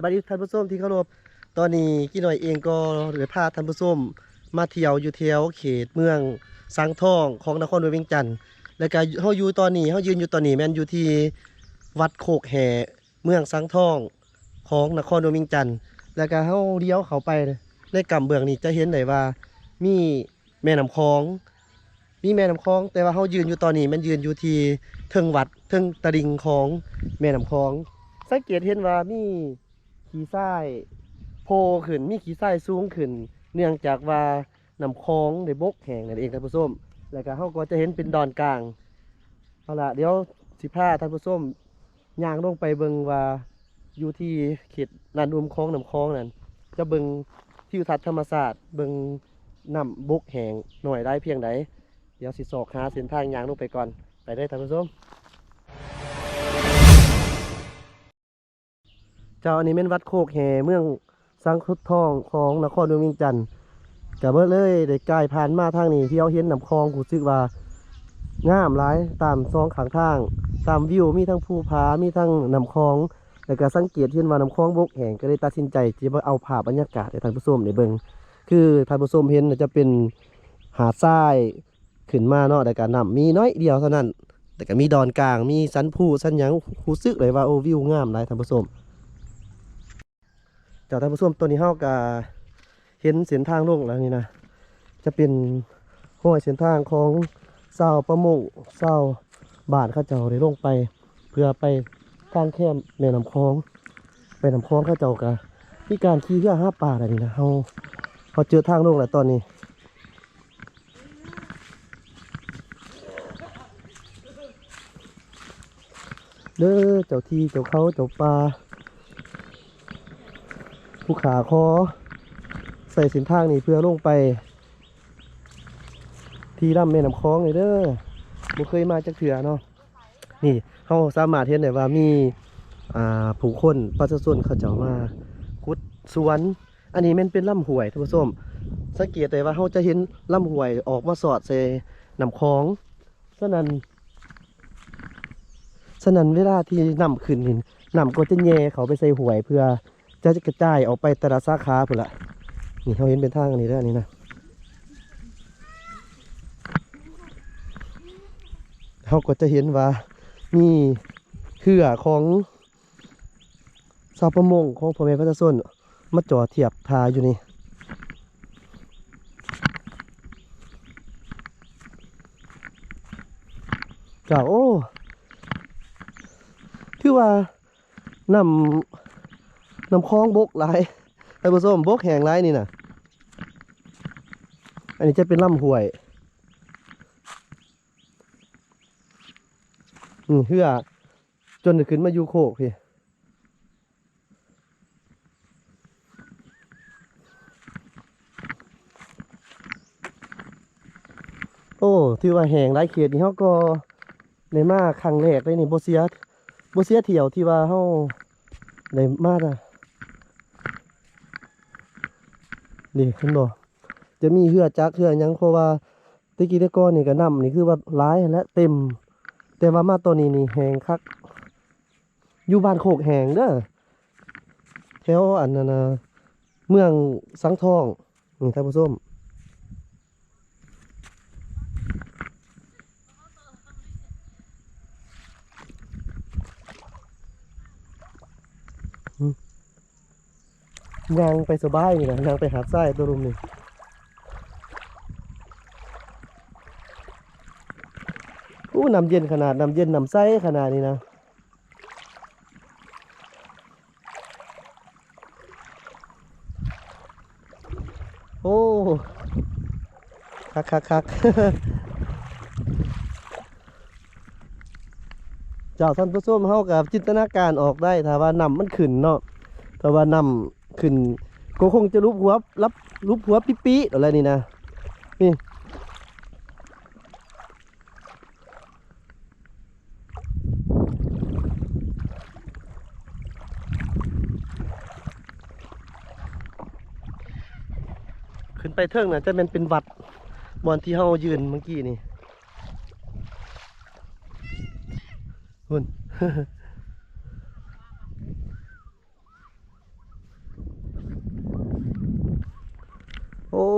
สวัสดีท่านผู้ชมที่เคารพตอนนี้กี่หน่อยเองก็ได้พาท่านผู้ชมมาเที่ยวอยู่แถวเขตเมืองสังทองของนครวงเวียงจันทน์แล้วก็เฮาอยู่ตอนนี้เฮายืนอยู่ตอนนี้แม่นอยู่ที่วัดโคกแห่เมืองสังทองของนครวงเวียงจันทน์แล้วก็เฮาเลี้ยวเขาไปในกำเบื้องนี้จะเห็นได้ว่ามีแม่น้ำคลอง มีแม่น้ำคลอง แต่ว่าเฮายืนอยู่ตอนนี้มันยืนอยู่ที่เทิงวัดเทิงตะลิงของแม่น้ำคลอง สังเกตเห็นว่ามี ขี้ทรายโพขึ้นมีขี้ทรายสูงขึ้น เนื่องจากว่าน้ำคลองได้บกแห้งนั่นเองท่านผู้ชมแล้วก็เฮาก็จะเห็นเป็นดอนกลางเอาละเดี๋ยวสิพาท่านผู้ชมย่างลงไปเบิงว่าอยู่ที่เขตลานอุมคลองน้ำคลองนั่นจะเบิงทิวทัศน์ธรรมศาสตร์เบิงน้ำบกแห้งหน่อยได้เพียงใดเดี๋ยวสิสอกหาเส้นทางย่างลงไปก่อนไปได้ท่านผู้ชม เจ้าอันนี้เป็นวัดโคกแห่เมืองสังคุดทองของนครหลวงเวียงจันทน์กับเบิดเลยได้กายผ่านมาทางนี้ที่เราเห็นน้ำคลองกูซึกว่างามหลายตามซองขางทาง ตามวิวมีทั้งภูผามีทั้งน้ำคลองแล้วก็สังเกตเห็นว่าน้ำคลองบกแห่งก็เลยตัดสินใจที่ว่าเอาภาพบรรยากาศให้ท่านผู้ชมได้เบิ่งคือท่านผู้ชมเห็นจะเป็นหาดทรายขึ้นมาเนาะแต่การนำมีน้อยเดียวเท่านั้น แต่ก็มีดอนกลางมีสันภูสันยังหูซึกเลยว่าโอ้วิวงามหลายท่านผู้ชม จากท่านผู้ชมตัวนี้เฮากะเห็นเส้นทางลงแล้วนี่นะจะเป็นห้อยเส้นทางของเศร้าวประมงเศร้าวบาทข้าเจ้าได้ลงไป เพื่อไปทางแคมแม่น้ำคลองไปน้ำคลองข้าเจ้ากะมีการขี่เรือห้าป่าอะไรนี่นะเฮาพอเจอทางลงแล้วตอนนี้เด้อเจ้าที่เจ้าเขาเจ้าป่า ผู้ขาคอใส่สินทางนี่เพื่อลงไป ที่ลำแม่น้ำคลองเลยเด้อบ่เคยมาจากเถื่อเนาะนี่เขาสามารถเห็นได้ว่ามีอ่าผู้คนประชาชนเขาเจ้ามาขุดสวน อันนี้แมันเป็นลำห้วยท่านผู้ชมสังเกตได้ว่าเขาจะเห็นลำห้วยออกมาสอดใส่น้ำคลองฉะนั้นฉะนั้นเวลาที่น้ำขึ้นนี่น้ำก็จะแย่เขาไปใส่ห้วยเพื่อ จะกระจายออกไปแต่ละสาขาพุ่นละนี่เขาเห็นเป็นทางอันนี้แล้วอันนี้นะเขาก็จะเห็นว่ามีเครือของชาวประมงของพ่อแม่พระเจ้าส้นมาจอดเทียบทาอยู่นี่เจ้าโอ้ ถือว่านำ น้ำคลองบกหลายท่านผู้ชมบกแห้งหลายนี่นะอันนี้จะเป็นลำห้วยอืมเพื่อจนจะขึ้นมาอยู่โคกพี่โอ้ที่ว่าแหงหลายเขตนี่เขาก็ในมาครั้งแรกเลยนี่โบเซียโบเซียเที่ยวที่ว่าเขาในมาอะ นี่ขึ้นบ่จะมีเหือจักเหือยังเพราะว่าตะกี้ตะก้อนนี่ก็น้ำนี่คือว่าร้ายและเต็ม แต่ว่ามาตัวนี้นี่แหงคักอยู่บ้านโคกแหงเด้อแถวอันนั้นเมืองสังทองนี่ท่านผู้ชม ยางไปสบายนี่นะยางไปหาดทรายตัวรุมนี่อู้น้ำเย็นขนาดน้ำเย็นน้ำใสขนาดนี้นะโอ้คักคักคักจ้าท่านผู้ชมเฮากับจินตนาการออกได้ถ้าว่านำมันขึ้นเนาะถ้าว่านำ ขึ้นก็คงจะรูปหัวรับรูปหัวปิ๊ปีๆอะไรนี่นะ นี่ขึ้นไปเทิงน่ะจะเป็นเป็นวัดบอนที่เฮายืนเมื่อกี้นี่หุ่น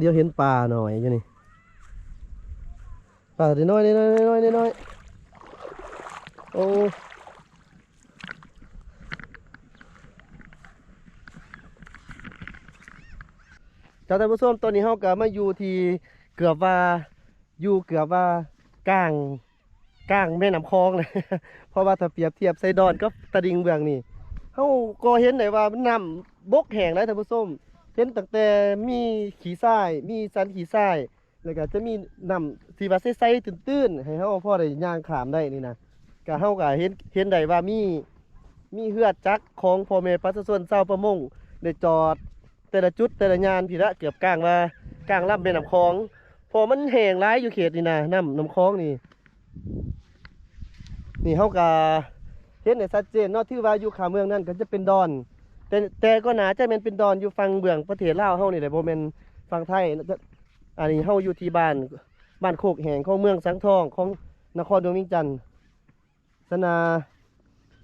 เดี๋ยวเห็นปลาหน่อยอยู่นี่ปลาน้อยน้อยน้อยน้อยน้อยโอ้เจ้าท่านผู้ชมตอนนี้เฮาก็มาอยู่ที่เกือบว่าอยู่เกือบว่ากลางกลางแม่น้ำคลองเลยเพราะว่าถ้าเปรียบเทียบไซดอนก็ตะดิงเบืองนี่เฮาก็เห็นได้ว่านน้ำบกแห้งแล้วท่านผู้ชม เห็นตั้งแต่มีขี้ทรายมีสันขี้ทรายแล้วก็จะมีน้ำที่ว่าใสๆตื้นๆให้เฮาพอได้ย่างขามได้นี่นะก็เฮาก็เห็นเห็นได้ว่ามีมีเฮือดจักของพ่อแม่ประชาชนชาวประมงได้จอด แต่ละจุดแต่ละยานพี่ละเกือบกลางว่ากลางลำแม่น้ำคลองพอมันแห้งร้ายอยู่เขตนี่นะน้ำน้ำคลองนี่ นี่เฮาก็เห็นได้ชัดเจนเนาะที่ว่าอยู่ขาเมืองนั่นก็จะเป็นดอน แต่แต่ก็หน่าจะแม่นเป็นดอนอยู่ฝั่งเบื้องประเทศลาวเฮานี่แหละบ่แมนฝั่งไทยอันนี้เฮาอยู่ที่บ้านบ้านโคกแหงของเมืองสังทองของนครหลวงวียงจันทน์สนา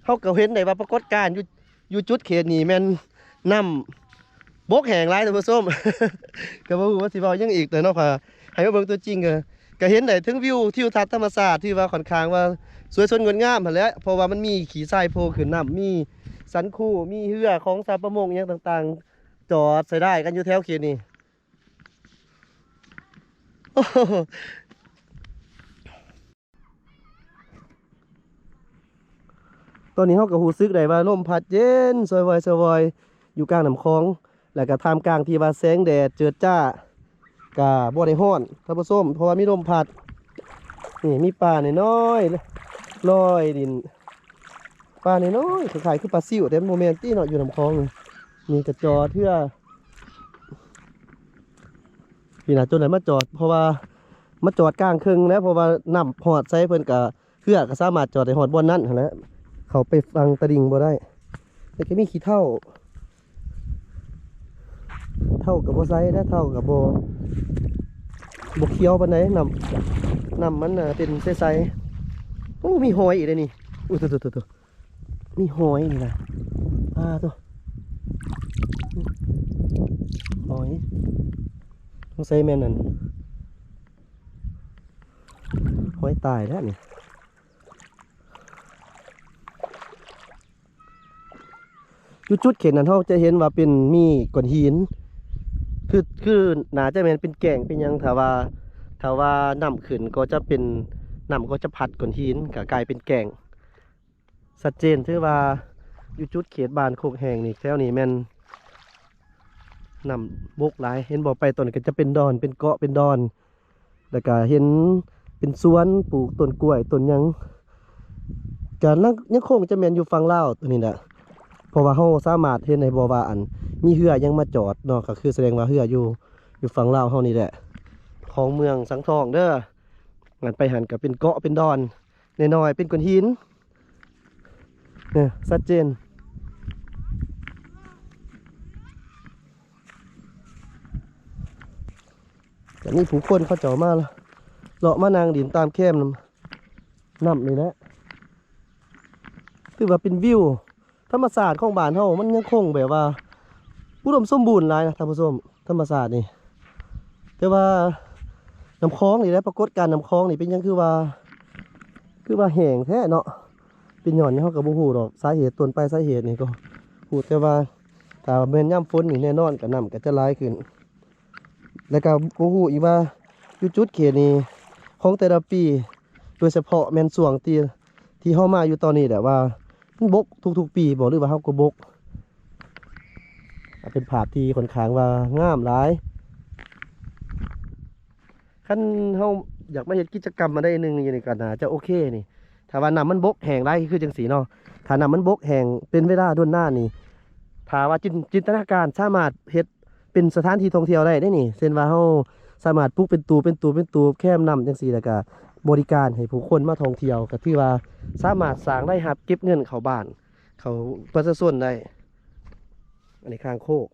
เฮาก็เห็นได้ว่าปรากฏการณ์อยู่อยู่จุดเขตนี้แม่นน้ำบกแหงหลายท่านผู้มก็บ่ฮู้ว่าสิเว้ายังอีกแต่เนาะค่ะให้มาเบิ่งตัวจริงก็ก็เห็นได้ถึงวิวทิวทัศน์ธรรมชาติที่ว่าค่อนข้างว่าสวยสดงดงามหั่นแหละเพราะว่ามันมีขี้ทรายโผล่ขึ้นน้ำมี สันคู่มีเรือของสาประมงอย่างต่างๆ จอดใส่ได้กันอยู่แถวเขตนี้โอ้โหตอนนี้เขาก็หูซึกได้ว่าลมพัดเย็นสวอยสวอยอยู่กลางน้ำคลอง แล้วก็ท่ามกลางที่ว่าแสงแดดเจิดจ้ากะบ่ได้ฮ้อนท่านผู้ชมเพราะว่ามีลมพัด นี่มีปลาน้อยลอยดิน ปลาน้อยๆคล้ายคือปลาซิวแต่โมเมนตี้เนาะอยู่ลำคลองมีกระจอเทื่อพี่น่ะจนไหนมาจอด เพราะว่ามาจอดกลางครึ่งแล้วเพราะว่าน้ำหอดใส่เพิ่นกะเพื่อก็สามารถจอดได้หอดบนนั้นนแล้วเขาไปฟังตะดิ่งบ่ได้แต่ก็มีขี้เท่า เท่ากับโบไซนะเท่ากับโบ่บ่เคี้ยวปานใดน้ำนำมันน่ะเป็นใสๆโอ้มีหอยอีกเลยนี่อุ้ยตัวๆๆ นี่หอยนี่นะอ่าตัวหอยต้องใส่แม่นนั่นหอยตายแล้วนี่จุดจุดเข็นนั้นเขาจะเห็นว่าเป็นมีก้อนหิน คือคือหนาจะแม่นเป็นแก่งเป็นยังถ้าว่าถ้าว่าน้ำขึ้นก็จะเป็นน้ำก็จะพัดก้อนหินก็กลายเป็นแก่ง ชัดเจนถือว่าอยู่จุดเขตบานโคกแห่งนี่แถวนี้แม่นนำบกหลาย เห็นบอกไปต้นก็จะเป็นดอนเป็นเกาะเป็นดอน แล้วก็เห็นเป็นสวนปลูกต้นกล้วยต้นยังการลังยังคงจะแมนอยู่ฝั่งลาตัวนี้แหละเพราะว่าเฮาสามารถเห็นในบ่ว่าอัน มีเรือยังมาจอดเนาะก็คือแสดงว่าเรืออยู่อยู่ฝั่งลาเฮานี่แหละ ของเมืองสังทองเด้องันไปหันก็เป็นเกาะเป็นดอนน้อยๆเป็นก้อนหิน เนี่ยชัดเจน แต่นี่ผู้คนเขาเจาะมาแล้วเลาะมานางดินตามแคมน้ำน้ำนี่แหละคือว่าเป็นวิว ธรรมศาสตร์ของบ้านเฮามันยังคงแบบว่าอุดมสมบูรณ์หลายนะท่านผู้ชมธรรมศาสตร์นี่ แต่ว่าน้ำคลองนี่แหละปรากฏการณ์น้ำคลองนี่เป็นยังคือว่า คือว่าแห้งแท้เนาะ เป็นหย่อนนี่เขากับบูฮูดอกสาเหตุต้นไปลายสาเหตุนี่ก็พูดแต่ว่าถ้าเมนย่ำฝนนี่แน่นอนกับน้ำก็จะร้ายขึ้น แล้วก็บูฮูอีกว่าอยู่จุดเขตนี้ของแต่ละปี โดยเฉพาะแมนส่วงทีที่เข้ามาอยู่ตอนนี้แหละว่ามันบกทุกๆ ปีบอกหรือว่าเขาก็บกเป็นภาพที่ค่อนข้างว่าง่ามหลายขั้นเขาอยากมาเห็นกิจกรรมมาได้หนึ่งอย่างนี้ก็น่าจะโอเคนี่ ถ้าว่าน้ำมันบกแห้งได้คือจังสีเนาะถ้าน้ำมันบกแห้งเป็นเวลาด้วนหน้านี่ถ้าว่าจินจินตนาการสามารถเฮ็ดเป็นสถานที่ท่องเที่ยวได้ได้นี่เช่นว่าเฮาสามารถปลูกเป็นตูเป็นตูเป็นตูแคมนำจังซี่แล้วก็บริการให้ผู้คนมาท่องเที่ยวก็ถือว่าสามารถสร้างได้รับเก็บเงินเขาบ้าน เขาประชาชนได้อันนี้ข้างโคก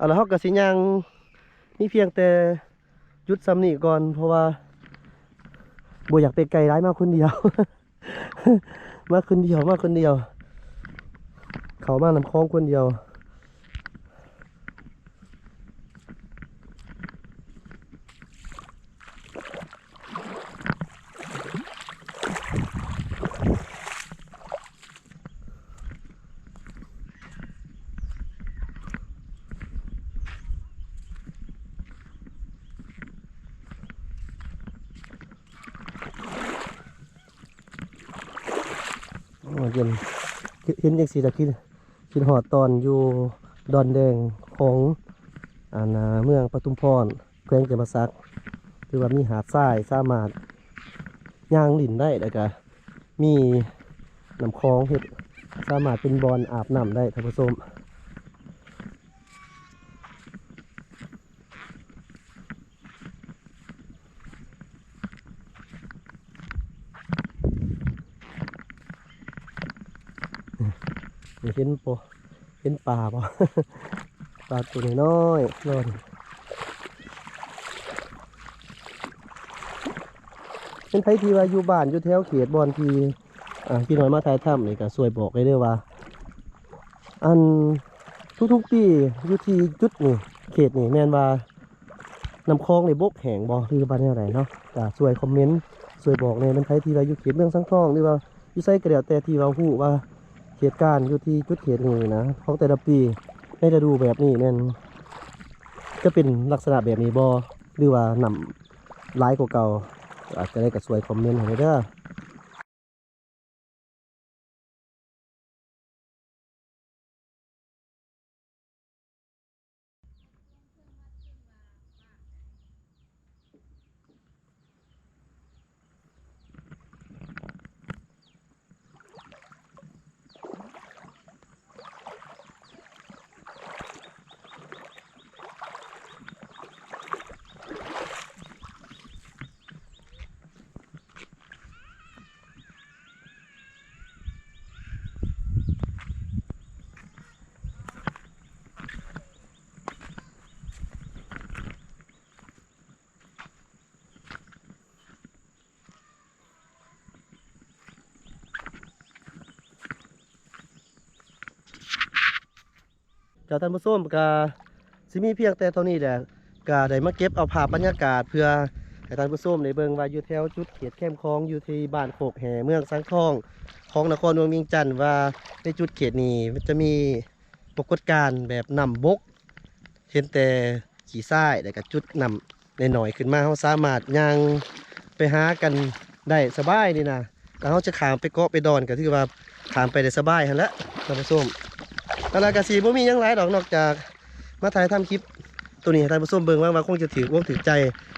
เอาละเฮากับสิยางนี่เพียงแต่ยุดซ้ำนี่ก่อนเพราะว่าบ่อยากไปไกลร้ายมากคนเดียว มาคนเดียวมาคนเดียว เขามาน้ำคลองคนเดียว โอ้ เย็นเห็นยังสีตะคิดคิดหอดตอนอยู่ดอนแดงของอานาเมืองปทุมพรแขวงเจมาซักคือว่ามีหาดทรายสามารถย่างหลินได้แล้วก็มีน้ำคลองเห็ดสามารถเป็นบอลอาบน้ำได้ท่านผู้ชมเห็นปะเห็นปลาปะปลาตัวน้อยนอนเป็นไผที่ว่าอยู่บ้านอยู่แถวเขตบอนทีอ่าพี่น้อยมาถ่ายถ้ำนี่ก็สวยบอกเลยเด้อว่า อันทุกๆปีอยู่ที่จุดนี่เขตนี่แม่นว่าน้ำคลองในบกแห้งบ่หรือบ้านแนวไหนเนาะก็สวยคอมเมนต์สวยบอกเลยเป็นไผที่ว่าอยู่เขตเมืองสังทองหรือว่าอยู่ไสก็แล้วแต่ทีว่าฮู้ว่า เหตุการณ์อยู่ที่จุดเขตนี้นะของแต่ละปีในฤดูแบบนี้แม่นจะเป็นลักษณะแบบนี้บอหรือว่านำหลายกว่าเก่าอาจจะได้กระสวยคอมเมนต์ให้เด้อ จ้าท่านผู้ชมก็สิมีเพียงแต่เท่านี้แหละก็ได้มาเก็บเอาภาพบรรยากาศเพื่อให้ท่านผู้ชมได้เบิ่งว่าอยู่แถวจุดเขตเข้มคลองอยู่ที่บ้านโคกแห่เมืองสังทองของนครหลวงเวียงจันทน์ว่าในจุดเขตนี้มันจะมีปรากฏการณ์แบบนำบก เห็นแต่ขี่ทรายแล้วก็จุดนำหน่อยขึ้นมาเขาสามารถย่างไปหากันได้สบายนี่นะแล้วเขาจะขามไปเกาะไปดอนก็ถือว่าขามไปได้สบายหันละท่านผู้ชม ตลาดกสีบ่มียังหลายดอกนอกจาก มาถ่ายทำคลิป ตัวนี้ให้ท่านผู้ชมเบิ่งว่าว่าคงจะถือว่าถือใจ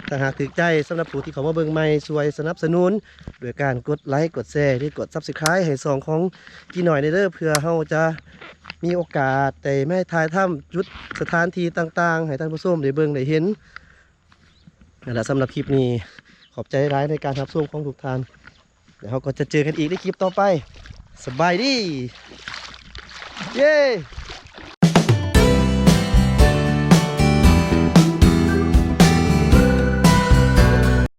ถ้าหากถือใจสำหรับผู้ที่เขามาเบิ่งใหม่ช่วยสนับสนุนโดยการกดไลค์กดแชร์หรือกด Subscribe ให้สองของกี่หน่อยในเด้อเพื่อเฮาจะมีโอกาสได้ไม่ถ่ายทำจุดสถานที่ต่าง ๆ ให้ท่านผู้ชมได้เบิ่งได้เห็นนั่นแหละสำหรับคลิปนี้ขอบใจร้ายในการรับชมของทุกท่านเดี๋ยวเราก็จะเจอกันอีกในคลิปต่อไป สบายดี เย้